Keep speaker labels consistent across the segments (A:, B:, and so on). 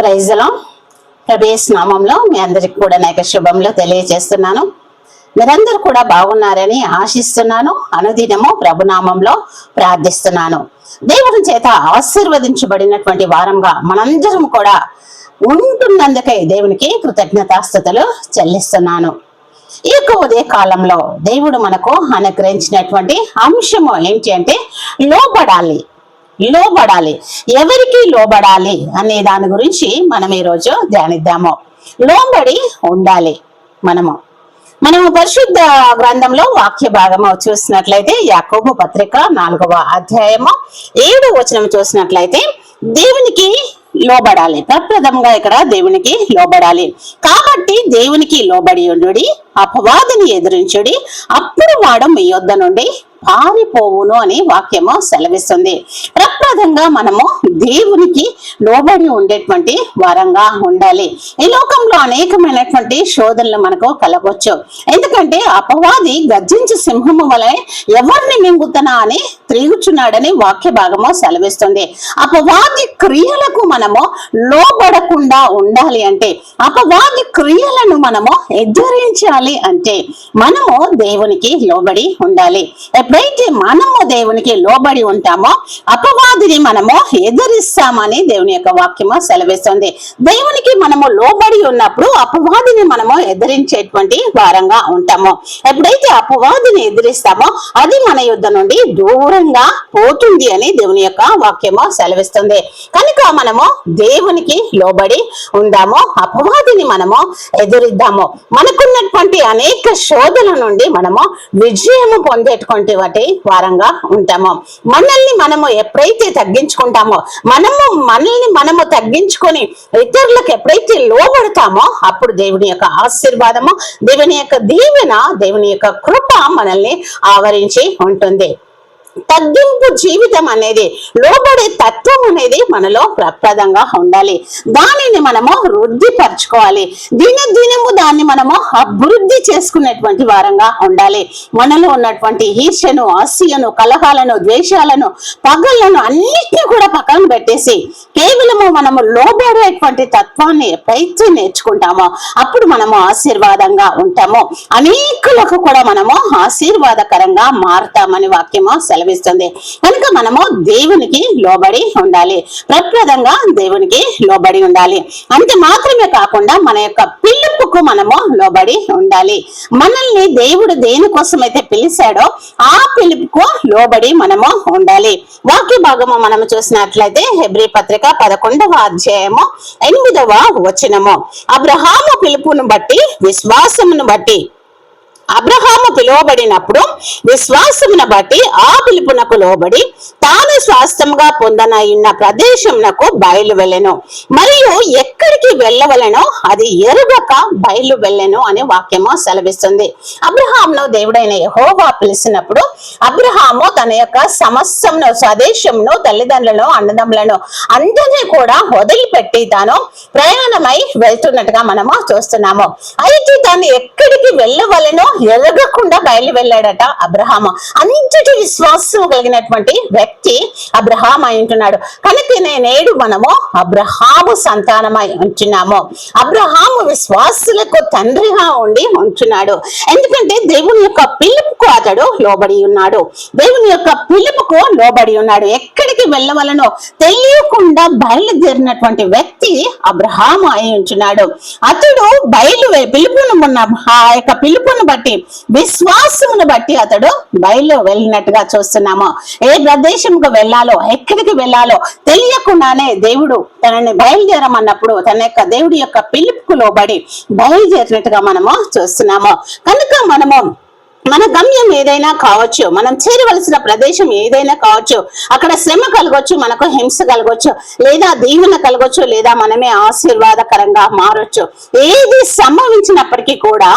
A: ప్రైజ్లో ప్రభేస్ నామంలో మీ అందరికి కూడా నాకు శుభంలో తెలియజేస్తున్నాను. మీరందరూ కూడా బాగున్నారని ఆశిస్తున్నాను. అనుదినము ప్రభునామంలో ప్రార్థిస్తున్నాను. దేవుని చేత ఆశీర్వదించబడినటువంటి వారంగా మనందరం కూడా ఉంటున్నందుకై దేవునికి కృతజ్ఞతాస్థుతులు చెల్లిస్తున్నాను. ఈ యొక్క ఉదయ కాలంలో దేవుడు మనకు అనుగ్రహించినటువంటి అంశము ఏంటి అంటే లోబడాలి. లోబడాలి. ఎవరికి లోబడాలి అనే దాని గురించి మనం ఈరోజు ధ్యానిద్దాము. లోబడి ఉండాలి మనము. మనము పరిశుద్ధ గ్రంథంలో వాక్య భాగము చూసినట్లయితే యాకోబు పత్రిక నాలుగవ అధ్యాయము ఏడు వచనం చూసినట్లయితే దేవునికి లోబడాలి. ప్రప్రథంగా ఇక్కడ దేవునికి లోబడాలి. కాబట్టి దేవునికి లోబడి ఉండుడి. అపవాదిని ఎదిరించుడి. అప్పుడు వాడు మీ యొద్ద నుండి పారిపోవును అని వాక్యము సెలవిస్తుంది. ప్రప్రదంగా మనము దేవునికి లోబడి ఉండేటువంటి వరంగా ఉండాలి. ఈ లోకంలో అనేకమైనటువంటి శోధనలు మనకు కలగొచ్చు. ఎందుకంటే అపవాది గర్జించి సింహము వలె ఎవరిని మింగుతనా అని తిరుగుచున్నాడని వాక్య భాగము సెలవిస్తుంది. అపవాది క్రియలకు మనము లోబడకుండా ఉండాలి అంటే అపవాది క్రియలను మనము ఎదురించాలి ఉండాలి అంటే మనము దేవునికి లోబడి ఉండాలి. ఎప్పుడైతే మనము దేవునికి లోబడి ఉంటామో అపవాదిని మనము ఎదిరిస్తామని దేవుని యొక్క వాక్యము సెలవిస్తుంది. దేవునికి మనము లోబడి ఉన్నప్పుడు అపవాదిని మనము ఎదిరించేటువంటి వారంగా ఉంటాము. ఎప్పుడైతే అపవాదిని ఎదిరిస్తామో అది మన యుద్ధ నుండి దూరంగా పోతుంది అని దేవుని యొక్క వాక్యము సెలవిస్తుంది. కనుక మనము దేవునికి లోబడి ఉందాము అపవాదిని మనము ఎదురిద్దాము. మనకున్నటువంటి అనేక శోధన నుండి మనము విజయము పొందేటువంటి వాటి వారంగా ఉంటాము. మనల్ని మనము ఎప్పుడైతే తగ్గించుకుంటామో మనము మనల్ని మనము తగ్గించుకొని ఇతరులకు ఎప్పుడైతే లోబడతామో అప్పుడు దేవుని యొక్క ఆశీర్వాదము దేవుని యొక్క దీవెన దేవుని యొక్క కృప మనల్ని ఆవరించి ఉంటుంది. తగ్గింపు జీవితం అనేది లోబడే తత్వం అనేది మనలో ప్రప్రదంగా ఉండాలి. దానిని మనము వృద్ధిపరచుకోవాలి. దినదినము దాన్ని మనము అభివృద్ధి చేసుకునేటువంటి వారంగా ఉండాలి. మనలో ఉన్నటువంటి ఈర్ష్యను ఆశయను కలహాలను ద్వేషాలను పగలను అన్నిటిని కూడా పక్కన పెట్టేసి కేవలము మనము లోబడేటువంటి తత్వాన్ని ఎప్పుడైతే నేర్చుకుంటామో అప్పుడు మనము ఆశీర్వాదంగా ఉంటాము. అనేకులకు కూడా మనము ఆశీర్వాదకరంగా మారుతామని వాక్యము సెలవిస్తుంది. కనుక మనము దేవునికి లోబడి ఉండాలి. ప్రప్రదంగా దేవునికి లోబడి ఉండాలి. అంతే మాత్రమే కాకుండా మన యొక్క పిలుపుకు మనము లోబడి ఉండాలి. మనల్ని దేవుడు దేనికోసం అయితే పిలిచాడో ఆ పిలుపుకు లోబడి మనము ఉండాలి. వాక్య భాగము మనము చూసినట్లయితే హెబ్రి పత్రిక పదకొండవ అధ్యాయము ఎనిమిదవ వచనము. అబ్రహాము పిలుపును బట్టి విశ్వాసమును బట్టి అబ్రహాము పిలువబడినప్పుడు విశ్వాసమును బట్టి ఆ పిలుపునకు లోబడి తాను స్వాస్థ్యంగా పొందనయున్న ప్రదేశమునకు బయలు వెళ్ళెను. మరియు ఎక్కడికి వెళ్ళవలెనో అది ఎరుగక బయలు వెళ్ళెను అనే వాక్యము సెలవిస్తుంది. అబ్రహాంను దేవుడైన యహోవా పిలిచినప్పుడు అబ్రహాము తన యొక్క సమస్యను స్వదేశంను తల్లిదండ్రులను అన్నదమ్ములను అందరినీ కూడా వదిలిపెట్టి తాను ప్రయాణమై వెళ్తున్నట్టుగా మనము చూస్తున్నాము. అయితే తాను ఎక్కడికి వెళ్ళవలెనో ఎరగకుండా బయలు వెళ్ళాడట అబ్రహాము. అంతటి విశ్వాసం కలిగినటువంటి వ్యక్తి అబ్రహాం అయి ఉంటున్నాడు. కనుక నేడు మనము అబ్రహాము సంతానమై ఉంటున్నాము. అబ్రహాము విశ్వాసులకు తండ్రిగా ఉండి ఉంటున్నాడు. ఎందుకంటే దేవుని యొక్క పిలుపుకు అతడు లోబడి ఉన్నాడు. దేవుని యొక్క పిలుపుకు లోబడి ఉన్నాడు. ఎక్కడికి వెళ్ళవలనో తెలియకుండా బయలుదేరినటువంటి వ్యక్తి అబ్రహాము అయి ఉంటున్నాడు. అతడు బయలు పిలుపును ఉన్న ఆ యొక్క పిలుపును బట్టి విశ్వాసమును బట్టి అతడు బయలు వెళ్ళినట్టుగా చూస్తున్నాము. ఏ ప్రదేశంకు వెళ్ళాలో ఎక్కడికి వెళ్ళాలో తెలియకుండానే దేవుడు తనని బయలుదేరమన్నప్పుడు తన యొక్క దేవుడి యొక్క పిలుపుకు లోబడి బయలుదేరినట్టుగా మనము చూస్తున్నాము. కనుక మనము మన గమ్యం ఏదైనా కావచ్చు మనం చేరవలసిన ప్రదేశం ఏదైనా కావచ్చు అక్కడ శ్రమ కలగొచ్చు మనకు హింస కలగొచ్చు లేదా దీవెన కలగొచ్చు లేదా మనమే ఆశీర్వాదకరంగా మారొచ్చు. ఏది సంభవించినప్పటికీ కూడా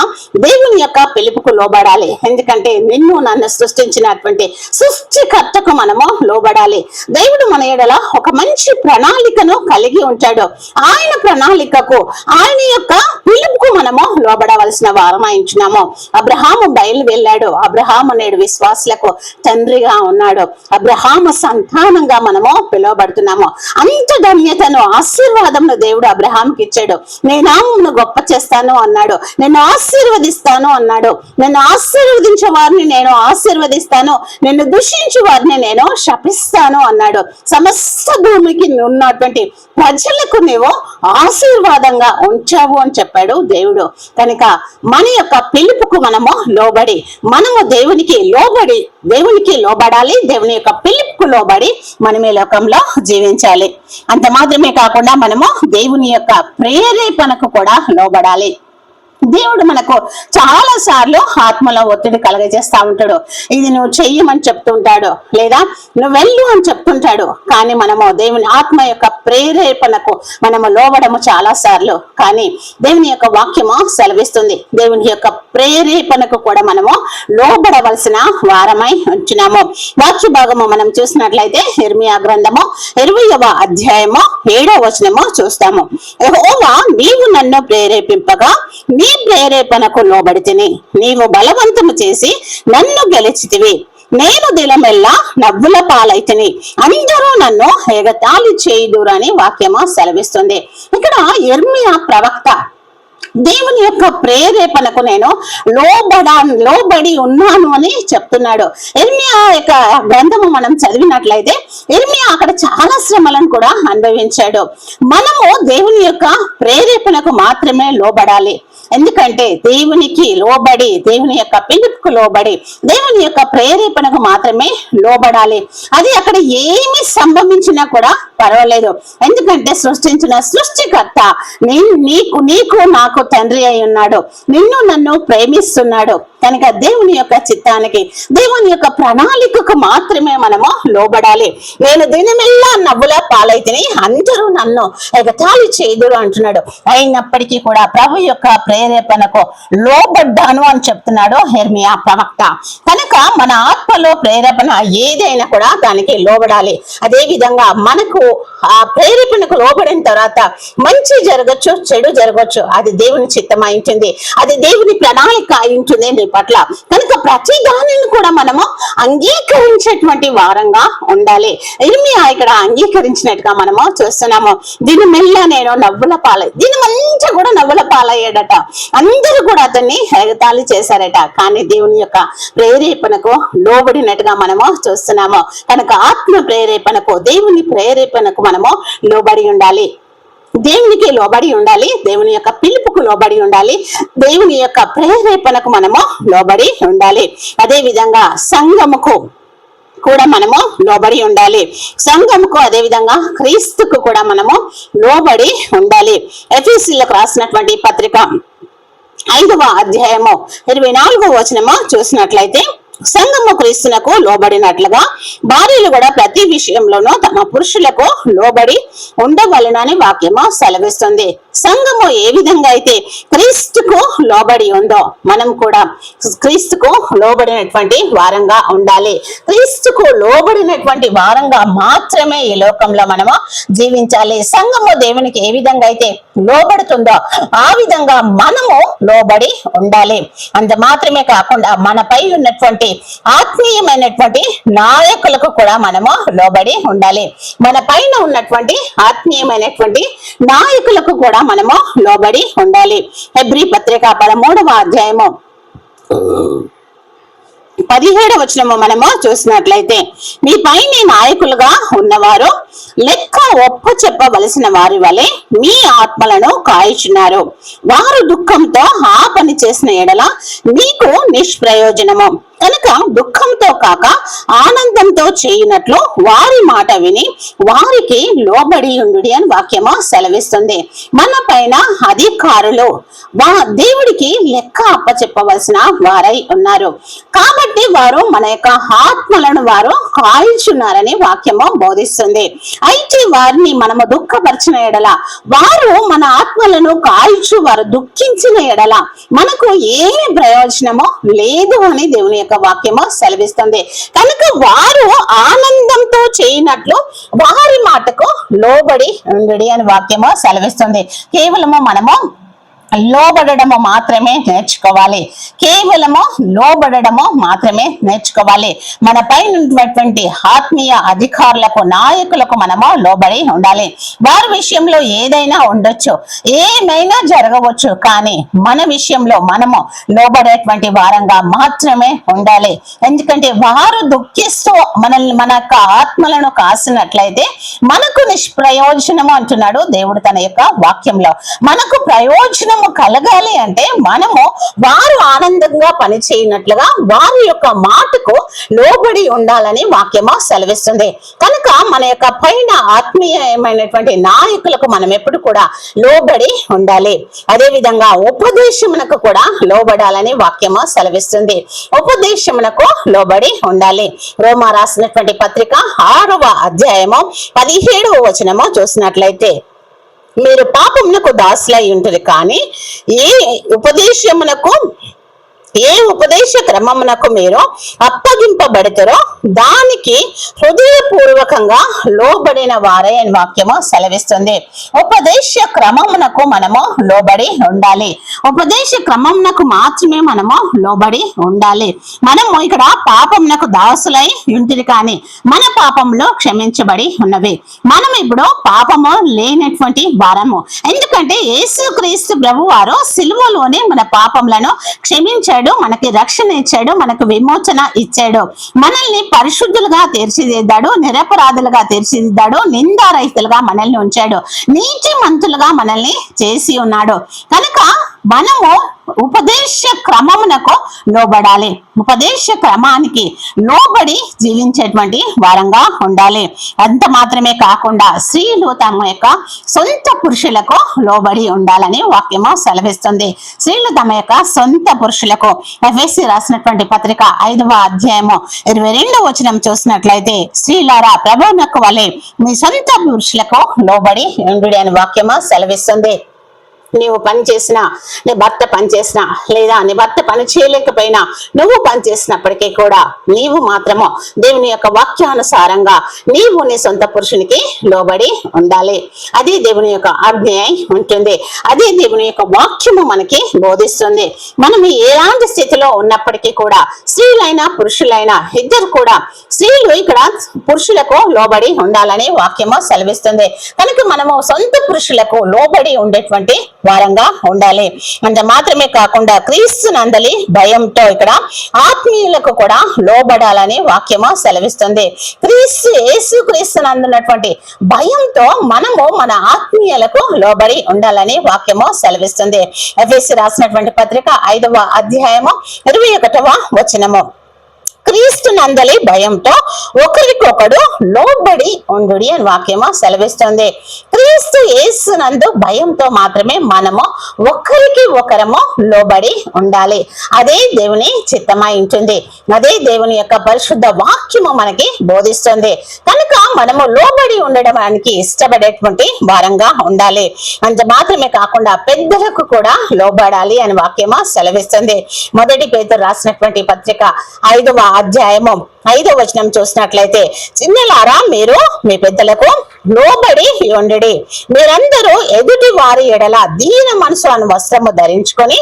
A: దేవుని యొక్క పిలుపుకు లోబడాలి. ఎందుకంటే నిన్ను నన్ను సృష్టించినటువంటి సృష్టికర్తకు మనము లోబడాలి. దేవుడు మన ఎడల ఒక మంచి ప్రణాళికను కలిగి ఉంటాడు. ఆయన ప్రణాళికకు ఆయన యొక్క పిలుపుకు మనము లోబడవలసిన వారం అయించున్నాము అబ్రహాము బయలు వెళ్ళాడు అబ్రహాం నేడు విశ్వాసులకు తండ్రిగా ఉన్నాడు అబ్రహాము సంతానంగా మనము పిలువబడుతున్నాము అంత ధన్యతను ఆశీర్వాదంను దేవుడు అబ్రహాంకి ఇచ్చాడు. నేనామును గొప్ప చేస్తాను అన్నాడు. నేను ఆశీర్వదిస్తాను అన్నాడు. నేను ఆశీర్వదించే వారిని నేను ఆశీర్వదిస్తాను. నిన్ను దూషించే వారిని నేను శపిస్తాను అన్నాడు. సమస్త భూమికి ఉన్నటువంటి ప్రజలకు నీవు ఆశీర్వాదంగా ఉంచావు అని చెప్పాడు దేవుడు. కనుక మన యొక్క పిలుపుకు మనము లోబడి మనము దేవునికి లోబడి దేవునికి లోబడాలి దేవుని యొక్క పిలుపుకు లోబడి మనం ఈ లోకంలో జీవించాలి. అంత మాత్రమే కాకుండా మనము దేవుని యొక్క ప్రేరేపణకు కూడా లోబడాలి. దేవుడు మనకు చాలా సార్లు ఆత్మలో ఒత్తిడి కలగజేస్తా ఉంటాడు. ఇది నువ్వు చెయ్యమని చెప్తుంటాడు లేదా నువ్వు వెళ్ళు అని చెప్తుంటాడు. కానీ మనము దేవుని ఆత్మ యొక్క ప్రేరేపణకు మనము లోబడము చాలా సార్లు. కానీ దేవుని యొక్క వాక్యము సెలవిస్తుంది. దేవుని యొక్క ప్రేరేపణకు కూడా మనము లోబడవలసిన వారమై ఉంచున్నాము వాక్య భాగము మనం చూసినట్లయితే ఇర్మియా గ్రంథము ఇరవయవ అధ్యాయము ఏడవ వచనము చూస్తాము. నీవు నన్ను ప్రేరేపింపగా నీ ప్రేరేపణకు లోబడితిని. నీవు బలవంతము చేసి నన్ను గెలిచితివి. నేను దినమెల్లా నవ్వుల పాలైతిని. అందరూ నన్ను ఎగతాళి చేయుదురని వాక్యము సెలవిస్తుంది. ఇక్కడ ఎర్మియా ప్రవక్త దేవుని యొక్క ప్రేరేపణకు నేను లోబడా లోబడి ఉన్నాను అని చెప్తున్నాడు. ఎర్మియా యొక్క గ్రంథము మనం చదివినట్లయితే ఎర్మియా అక్కడ చాలా శ్రమలను కూడా అనుభవించాడు. మనము దేవుని యొక్క ప్రేరేపణకు మాత్రమే లోబడాలి. ఎందుకంటే దేవునికి లోబడి దేవుని యొక్క పిలుపుకు లోబడి దేవుని యొక్క ప్రేరేపణకు మాత్రమే లోబడాలి. అది అక్కడ ఏమి సంభవించినా కూడా పర్వాలేదు. ఎందుకంటే సృష్టించిన సృష్టికర్త నీ నీకు నీకు నాకు తండ్రి అయి ఉన్నాడు. నిన్ను నన్ను ప్రేమిస్తున్నాడు. కనుక దేవుని యొక్క చిత్తానికి దేవుని యొక్క ప్రణాళికకు మాత్రమే మనము లోబడాలి. నేను దినమెల్లా నవ్వుల పాలైతిని అందరూ నన్ను ఎగతాళి చేదురు అంటున్నాడు. అయినప్పటికీ కూడా ప్రభు యొక్క ప్రేరేపణకు లోబడ్డాను అని చెప్తున్నాడు హెర్మియా ప్రవక్త. కనుక మన ఆత్మలో ప్రేరేపణ ఏదైనా కూడా దానికి లోబడాలి. అదే విధంగా మనకు ఆ ప్రేరేపణకు లోబడిన తర్వాత మంచి జరగచ్చు చెడు జరగచ్చు. అది దేవుని చిత్తం అయింటుంది అది దేవుని ప్రణాళిక అయింటుంది పట్ల. కనుక ప్రతి దానిని కూడా మనము అంగీకరించేటువంటి వారంగా ఉండాలి. ఇర్మియా ఇక్కడ అంగీకరించినట్టుగా మనము చూస్తున్నాము. దీని మెల్ల నేను నవ్వుల పాలై. దీని మంచి కూడా నవ్వుల పాలయ్యాడట. అందరూ కూడా అతన్ని ఎగతాళి చేశారట. కానీ దేవుని యొక్క ప్రేరేపణకు లోబడినట్టుగా మనము చూస్తున్నాము. కనుక ఆత్మ ప్రేరేపణకు దేవుని ప్రేరేపణకు మనము లోబడి ఉండాలి. దేవునికి లోబడి ఉండాలి దేవుని యొక్క పిలుపుకు లోబడి ఉండాలి దేవుని యొక్క ప్రేరేపణకు మనము లోబడి ఉండాలి. అదే విధంగా సంఘముకు కూడా మనము లోబడి ఉండాలి. సంఘముకు అదే విధంగా క్రీస్తుకు కూడా మనము లోబడి ఉండాలి. ఎఫీసీలకు రాసినటువంటి పత్రిక ఐదవ అధ్యాయము ఇరవై నాలుగవ వచనము చూసినట్లయితే సంఘము క్రీస్తునకు లోబడినట్లుగా భార్యలు కూడా ప్రతి విషయంలోనూ తమ పురుషులకు లోబడి ఉండవలనని వాక్యము సెలవిస్తుంది. సంఘము ఏ విధంగా అయితే క్రీస్తుకు లోబడి ఉందో మనం కూడా క్రీస్తుకు లోబడినటువంటి వారంగా ఉండాలి. క్రీస్తుకు లోబడినటువంటి వారంగా మాత్రమే ఈ లోకంలో మనము జీవించాలి. సంఘము దేవునికి ఏ విధంగా అయితే లోబడుతుందో ఆ విధంగా మనము లోబడి ఉండాలి. అంత మాత్రమే కాకుండా మనపై ఉన్నటువంటి ఆత్మీయమైనటువంటి నాయకులకు కూడా మనము లోబడి ఉండాలి. మన పైన ఉన్నటువంటి ఆత్మీయమైనటువంటి నాయకులకు కూడా మనము లోబడి ఉండాలి. హెబ్రి పత్రిక పదమూడవ అధ్యాయము. పదిహేడు వచనము మనము చూసినట్లయితే మీ పైన నాయకులుగా ఉన్నవారు లెక్క ఒప్పు చెప్పవలసిన వారి వలె మీ ఆత్మలను కాయిచున్నారు. వారు దుఃఖంతో ఆ పని చేసిన ఎడల మీకు నిష్ప్రయోజనము. కనుక దుఃఖంతో కాక ఆనందంతో చేయనట్లు వారి మాట విని వారికి లోబడి ఉండు అని వాక్యము సెలవిస్తుంది. మన పైన అధికారులు వా దేవుడికి లెక్క అప్పచెప్పవలసిన వారై ఉన్నారు. కాబట్టి వారు మన యొక్క ఆత్మలను వారు కాల్చున్నారని వాక్యము బోధిస్తుంది. అయితే వారిని మనము దుఃఖపరిచిన ఎడల వారు మన ఆత్మలను కాల్చు వారు దుఃఖించిన ఎడల మనకు ఏమి ప్రయోజనమో లేదు అని దేవుని యొక్క వాక్యము సెలవిస్తుంది. కనుక వారు ఆనందంతో చేయనట్లు వారి మాటకు లోబడి ఉండడి అని వాక్యము సెలవిస్తుంది. కేవలము మనము లోబడము మాత్రమే నేర్చుకోవాలి. కేవలము లోబడము మాత్రమే నేర్చుకోవాలి. మన పైన ఉన్నటువంటి ఆత్మీయ అధికారులకు నాయకులకు మనము లోబడి ఉండాలి. వారి విషయంలో ఏదైనా ఉండొచ్చు. ఏమైనా జరగవచ్చు. కానీ మన విషయంలో మనము లోబడేటువంటి వారంగా మాత్రమే ఉండాలి. ఎందుకంటే వారు దుఃఖిస్తూ మనల్ని మన యొక్క ఆత్మలను కాసినట్లయితే మనకు నిష్ప్రయోజనము అంటున్నాడు దేవుడు తన యొక్క వాక్యంలో. మనకు ప్రయోజనం ఆనందము కలగాలి అంటే మనము వారు ఆనందంగా పనిచేయనట్లుగా వారి యొక్క మాటకు లోబడి ఉండాలని వాక్యము సెలవిస్తుంది. కనుక మన యొక్క పైన ఆత్మీయమైనటువంటి నాయకులకు మనం ఎప్పుడు కూడా లోబడి ఉండాలి. అదే విధంగా ఉపదేశమునకు కూడా లోబడాలని వాక్యము సెలవిస్తుంది. ఉపదేశమునకు లోబడి ఉండాలి. రోమా రాసినటువంటి పత్రిక ఆరవ అధ్యాయము పదిహేడవ వచనము చూసినట్లయితే మీరు పాపమునకు దాసులై ఉంటుంది కానీ ఏ ఉపదేశమునకు ఏ ఉపదేశ క్రమమునకు మీరు అప్పగింపబడతారో దానికి హృదయపూర్వకంగా లోబడిన వారే అని వాక్యము సెలవిస్తుంది. ఉపదేశ క్రమమునకు మనము లోబడి ఉండాలి. ఉపదేశ క్రమమునకు మాత్రమే మనము లోబడి ఉండాలి. మనము ఇక్కడ పాపమునకు దాసులై ఉంటుంది కానీ మన పాపంలో క్షమించబడి ఉన్నవి. మనం ఇప్పుడు పాపము లేనటువంటి వారము. ఎందుకంటే యేసుక్రీస్తు ప్రభు వారు సిలువలోనే మన పాపములను క్షమించాడు. మనకి రక్షణ ఇచ్చాడు మనకు విమోచన ఇచ్చాడు. మనల్ని పరిశుద్ధులుగా తీర్చిదిద్దాడు నిరపరాధులుగా తీర్చిదిద్దాడు నిందారహితులుగా మనల్ని ఉంచాడు. నీతి మంతులుగా మనల్ని చేసి ఉన్నాడు. కనుక మనము ఉపదేశ క్రమమునకు లోబడాలి. ఉపదేశ క్రమానికి లోబడి జీవించేటువంటి వారంగా ఉండాలి. అంత మాత్రమే కాకుండా స్త్రీలు తమ యొక్క సొంత పురుషులకు లోబడి ఉండాలని వాక్యము సెలవిస్తుంది. స్త్రీలు తమ యొక్క సొంత పురుషులకు ఎఫ్ఎస్సి రాసినటువంటి పత్రిక ఐదవ అధ్యాయము ఇరవై రెండు వచనం చూసినట్లయితే స్త్రీలారా ప్రభువునకు వలె మీ సొంత పురుషులకు లోబడి ఉండు అని వాక్యము సెలవిస్తుంది. నీవు పని చేసినా నీ భర్త పని చేసినా లేదా నీ భర్త పని చేయలేకపోయినా నువ్వు పని చేసినప్పటికీ కూడా నీవు మాత్రము దేవుని యొక్క వాక్యానుసారంగా నీవు నీ సొంత పురుషునికి లోబడి ఉండాలి. అది దేవుని యొక్క ఆజ్ఞ ఉంటుంది. అదే దేవుని యొక్క వాక్యము మనకి బోధిస్తుంది. మనం ఎలాంటి స్థితిలో ఉన్నప్పటికీ కూడా స్త్రీలైనా పురుషులైనా ఇద్దరు కూడా స్త్రీలు ఇక్కడ పురుషులకు లోబడి ఉండాలని వాక్యము సెలవిస్తుంది. కనుక మనము సొంత పురుషులకు లోబడి ఉండేటువంటి వారంగా ఉండాలి. అంత మాత్రమే కాకుండా క్రీస్తు నందలి భయంతో ఇక్కడ ఆత్మీయులకు కూడా లోబడాలని వాక్యము సెలవిస్తుంది. క్రీస్తు యేసు క్రీస్తు నందున్నటువంటి భయంతో మనము మన ఆత్మీయులకు లోబడి ఉండాలని వాక్యము సెలవిస్తుంది. ఎఫ్ఎస్సి రాసినటువంటి పత్రిక ఐదవ అధ్యాయము ఇరవై ఒకటవ వచనము. క్రీస్తు నందలి భయంతో ఒకరికొకడు లోబడి ఉండు అని వాక్యము సెలవిస్తుంది. క్రీస్తు యేసు నందు భయంతో మాత్రమే మనము ఒకరికి ఒకరము లోబడి ఉండాలి. అదే దేవుని చిత్తమై ఉంటుంది. అదే దేవుని యొక్క పరిశుద్ధ వాక్యము మనకి బోధిస్తుంది. కానీ మనము లోబడి ఉండడానికి ఇష్టపడేటువంటి వారంగా ఉండాలి. అంత మాత్రమే కాకుండా పెద్దలకు కూడా లోబడాలి అని వాక్యము సెలవిస్తుంది. మొదటి పేరు రాసినటువంటి పత్రిక ఐదవ అధ్యాయము ఐదవ వచనం చూసినట్లయితే చిన్నలారా మీరు మీ పెద్దలకు లోబడి ఉండడి. మీరందరూ ఎదుటి వారి ఎడల దీన మనసు అను వస్త్రము ధరించుకొని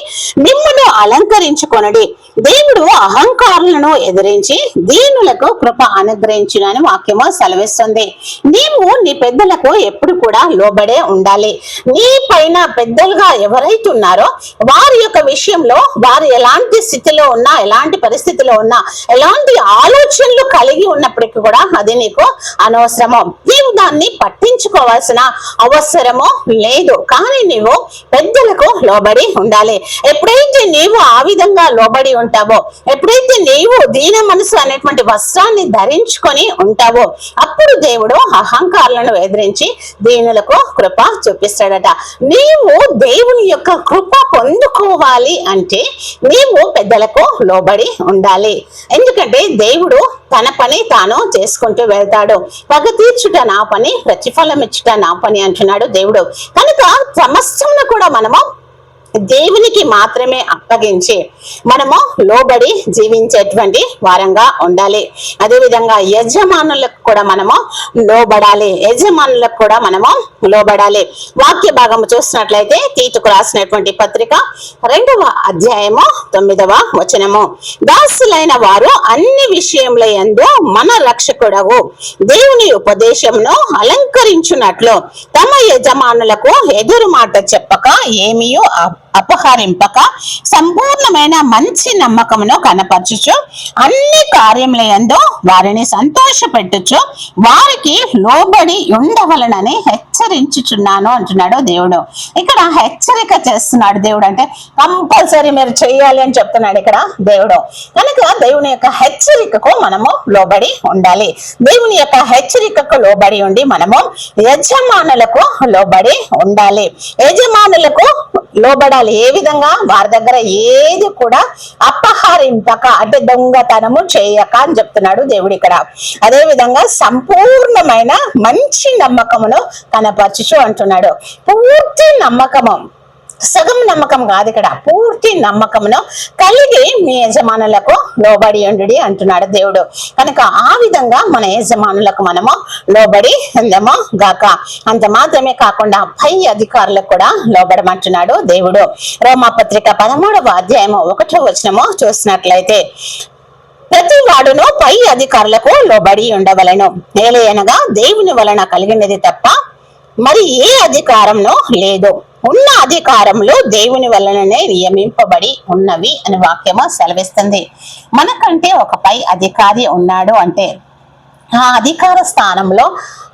A: మిమ్మను అలంకరించుకొనడి. దేవుడు అహంకారులను ఎదిరించి దీనులకు కృప అనుగ్రహించునని వాక్యము సెలవిస్తుంది. నీవు నీ పెద్దలకు ఎప్పుడు కూడా లోబడే ఉండాలి. నీ పైన పెద్దలుగా ఎవరైతే ఉన్నారో వారి యొక్క విషయంలో వారు ఎలాంటి స్థితిలో ఉన్నా ఎలాంటి పరిస్థితిలో ఉన్నా ఎలాంటి ఆలోచనలు కలిగి ఉన్నప్పటికీ కూడా అది నీకు అనవసరము. నీవు దాన్ని పట్టించుకోవాల్సిన అవసరము లేదు. కానీ నీవు పెద్దలకు లోబడి ఉండాలి. ఎప్పుడైతే నీవు ఆ విధంగా లోబడి ఉంటావో ఎప్పుడైతే నీవు దీన మనసు అనేటువంటి వస్త్రాన్ని ధరించుకొని ఉంటావో అప్పుడు దేవుడు అహంకారులను ఎదిరించి దీనులకు కృప చూపిస్తాడట. నీవు దేవుని యొక్క కృప పొందుకోవాలి అంటే నీవు పెద్దలకు లోబడి ఉండాలి. ఎందుకంటే దేవుడు తన పని తాను చేసుకుంటూ వెళ్తాడు. పగ తీర్చుట నా పని ప్రతిఫలం ఇచ్చుట నా పని అంటున్నాడు దేవుడు. కనుక సమస్తమును కూడా మనము దేవునికి మాత్రమే అప్పగించి మనము లోబడి జీవించేటువంటి వారంగా ఉండాలి. అదేవిధంగా యజమానులకు కూడా మనము లోబడాలి. యజమానులకు కూడా మనము లోబడాలి. వాక్య భాగము చూసినట్లయితే తీతుకు రాసినటువంటి పత్రిక రెండవ అధ్యాయము తొమ్మిదవ వచనము. దాసులైన వారు అన్ని విషయముల యందు మన రక్షకుడవు దేవుని ఉపదేశమును అలంకరించున్నట్లు తమ యజమానులకు ఎదురు మాట చెప్పక ఏమీయో అపహరింపక సంపూర్ణమైన మంచి నమ్మకమును కనపరచుచు అన్ని కార్యముల యందు వారిని సంతోషపెట్టుచు వారికి లోబడి ఉండవలనని హెచ్చరించుచున్నాను అంటున్నాడు దేవుడు. ఇక్కడ హెచ్చరిక చేస్తున్నాడు దేవుడు అంటే కంపల్సరీ మీరు చేయాలి అని చెప్తున్నాడు ఇక్కడ దేవుడు. కనుక దేవుని యొక్క హెచ్చరికకు మనము లోబడి ఉండాలి. దేవుని యొక్క హెచ్చరికకు లోబడి ఉండి మనము యజమానులకు లోబడి ఉండాలి. యజమానులకు లోబడాలి. ఏ విధంగా? వారి దగ్గర ఏది కూడా అపహరింపక అంటే దొంగతనము చేయక అని చెప్తున్నాడు దేవుడు ఇక్కడ. అదే విధంగా సంపూర్ణమైన మంచి నమ్మకమును తన కనపరచుచు అంటున్నాడు. పూర్తి నమ్మకము. సగం నమ్మకం కాదు ఇక్కడ. పూర్తి నమ్మకమును కలిగి మీ యజమానులకు లోబడి ఉండు అంటున్నాడు దేవుడు. కనుక ఆ విధంగా మన యజమానులకు మనము లోబడి ఉందమో గాక. అంత మాత్రమే కాకుండా పై అధికారులకు కూడా లోబడమంటున్నాడు దేవుడు. రోమాపత్రిక పదమూడవ అధ్యాయము ఒకటో వచనము చూసినట్లయితే ప్రతి వాడును పై అధికారులకు లోబడి ఉండవలను. నేలయనగా దేవుని వలన కలిగినది తప్ప మరి ఏ అధికారంలో లేదు. ఉన్న అధికారములు దేవుని వలననే నియమింపబడి ఉన్నవి అని వాక్యము సెలవిస్తుంది. మనకంటే ఒక పై అధికారి ఉన్నాడు అంటే ఆ అధికార స్థానంలో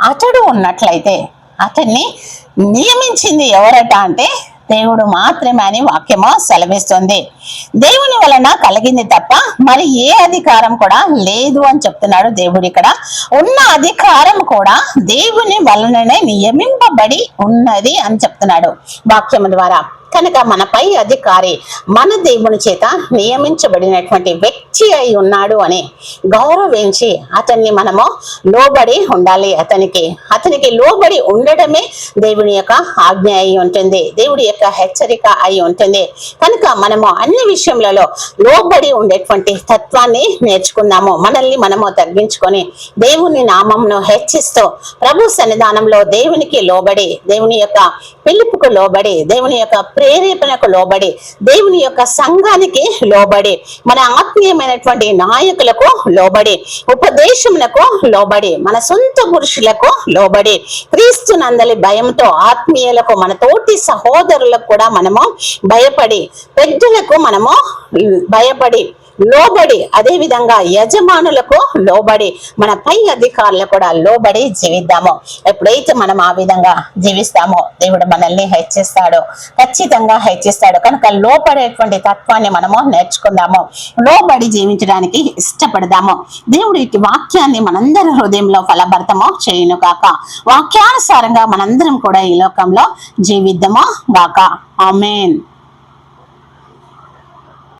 A: అతడు ఉన్నట్లయితే అతన్ని నియమించింది ఎవరట అంటే దేవుడు మాత్రమే అని వాక్యము సెలవిస్తుంది. దేవుని వలన కలిగింది తప్ప మరి ఏ అధికారం కూడా లేదు అని చెప్తున్నాడు దేవుడు ఇక్కడ. ఉన్న అధికారం కూడా దేవుని వలననే నియమింపబడి ఉన్నది అని చెప్తున్నాడు వాక్యము ద్వారా. కనుక మనపై అధికారి మన దేవుని చేత నియమించబడినటువంటి వ్యక్తి అయి ఉన్నాడు అని గౌరవించి అతన్ని మనము లోబడి ఉండాలి. అతనికి అతనికి లోబడి ఉండడమే దేవుని యొక్క ఆజ్ఞ అయి ఉంటుంది. దేవుడి యొక్క హెచ్చరిక అయి ఉంటుంది. కనుక మనము అన్ని విషయములలో లోబడి ఉండేటువంటి తత్వాన్ని నేర్చుకున్నాము. మనల్ని మనము తగ్గించుకొని దేవుని నామంను హెచ్చిస్తూ ప్రభు సన్నిధానంలో దేవునికి లోబడి దేవుని యొక్క పిలుపుకు లోబడి దేవుని యొక్క ప్రేరేపణకు లోబడి దేవుని యొక్క సంఘానికి లోబడి మన ఆత్మీయమైనటువంటి నాయకులకు లోబడి ఉపదేశములకు లోబడి మన సొంత పురుషులకు లోబడి క్రీస్తు నందలి భయంతో ఆత్మీయులకు మన తోటి సహోదరులకు కూడా మనము భయపడి పెద్దలకు మనము భయపడి లోబడి అదే విధంగా యజమానులకు లోబడి మన పై అధికారులకు కూడా లోబడి జీవిద్దాము. ఎప్పుడైతే మనం ఆ విధంగా జీవిస్తామో దేవుడు మనల్ని హెచ్చిస్తాడు. ఖచ్చితంగా హెచ్చిస్తాడు. కనుక లోపడేటువంటి తత్వాన్ని మనము నేర్చుకుందాము. లోబడి జీవించడానికి ఇష్టపడదాము. దేవుడు ఇటు వాక్యాన్ని మనందరి హృదయంలో ఫలభర్తము చేయును కాక వాక్యానుసారంగా మనందరం కూడా ఈ లోకంలో జీవిద్దాము గాక. ఆమెన్.